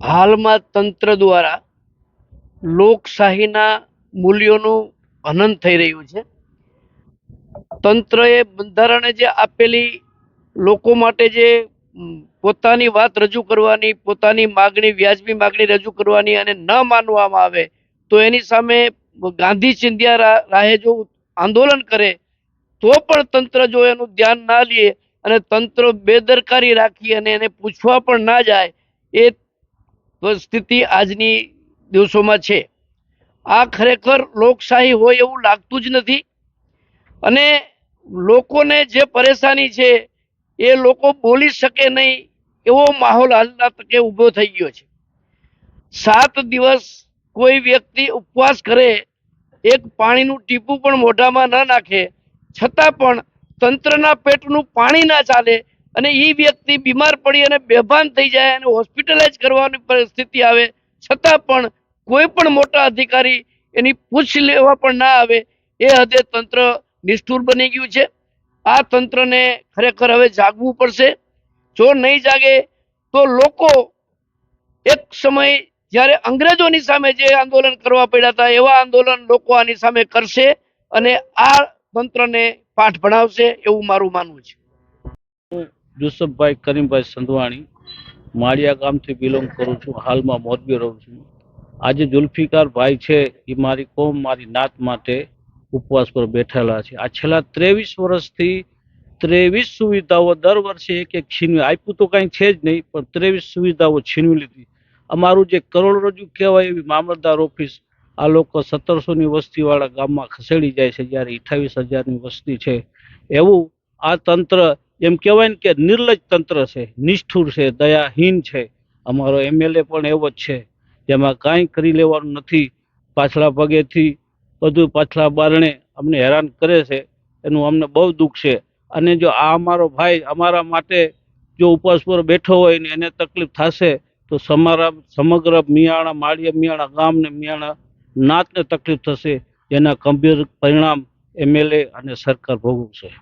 હાલમાં તંત્ર દ્વારા લોકશાહીના મૂલ્યોનું હનન થઈ રહ્યું છે. તંત્રએ બંધારણે જે આપેલી લોકો માટે જે પોતાની વાત રજૂ કરવાની, પોતાની માગણી, વ્યાજબી માગણી રજૂ કરવાની અને ન માનવામાં આવે, તો એની સામે ગાંધી ચિંધિયા રાહે જો આંદોલન કરે, તો પણ તંત્ર જો એનું ધ્યાન ના લે અને તંત્ર બેદરકારી રાખી અને એને પૂછવા પણ ના જાય, એ સ્થિતિ આજની દિવસોમાં છે. આ ખરેખર લોકશાહી હોય એવું લાગતું જ નથી. અને લોકોને જે પરેશાની છે, એ લોકો બોલી શકે નહીં એવો માહોલ હાલના તકે ઊભો થઈ ગયો છે. સાત દિવસ કોઈ વ્યક્તિ ઉપવાસ કરે, એક પાણીનું ટીપું પણ મોઢામાં ન નાખે, છતાં પણ તંત્રના પેટનું પાણી ના ચાલે અને એ વ્યક્તિ બીમાર પડી અને બેભાન થઈ જાય અને હોસ્પિટલાઇઝ કરવાની પરિસ્થિતિ આવે, છતાં પણ કોઈ પણ મોટા અધિકારી એની પૂછ લેવા પણ ના આવે, એ હદે તંત્ર નિષ્ઠુર બની ગયું છે. આ તંત્રને ખરેખર હવે જાગવું પડશે. જો નહીં જાગે, તો લોકો એક સમય જ્યારે અંગ્રેજોની સામે જે આંદોલન કરવા પડ્યા હતા, એવા આંદોલન લોકો આની સામે કરશે અને આ તંત્રને પાઠ ભણાવશે એવું મારું માનવું છે. યુસુફભાઈ કરીમભાઈ સંધવાણી, માળિયા ગામથી બિલોંગ કરું છું, હાલમાં મોરબી રહું છું. આજે જુલ્ફિકાર ભાઈ છે, એ મારી કોમ, મારી નાત માટે ઉપવાસ પર બેઠેલા છે. આ છેલ્લા ત્રેવીસ વર્ષથી ત્રેવીસ સુવિધાઓ દર વર્ષે એક એક છીનવી, આપ્યું તો કાંઈ છે જ નહીં, પણ ત્રેવીસ સુવિધાઓ છીનવી લીધી. અમારું જે કરોડરજ્જુ કહેવાય એવી મામલતદાર ઓફિસ, આ લોકો સત્તરસોની વસ્તીવાળા ગામમાં ખસેડી જાય છે, જ્યારે અઠ્ઠાવીસ હજારની વસ્તી છે. એવું આ તંત્ર એમ કહેવાય ને કે નિર્લજ તંત્ર છે, નિષ્ઠુર છે, દયાહીન છે. અમારો એમએલએ પણ એવો જ છે. જેમાં કાંઈ કરી લેવાનું નથી. પાછલા પગેથી બધું પાછલા બારણે અમને હેરાન કરે છે. એનું અમને બહુ દુઃખ છે. અને જો આ અમારો ભાઈ અમારા માટે જો ઉપવાસ પર બેઠો હોય ને એને તકલીફ થશે, તો સમારા સમગ્ર મિયાણા, માળિયા મિયાણા ગામ ને મિયાણા નાતને તકલીફ થશે. જેના ગંભીર પરિણામ એમએલએ અને સરકાર ભોગવશે.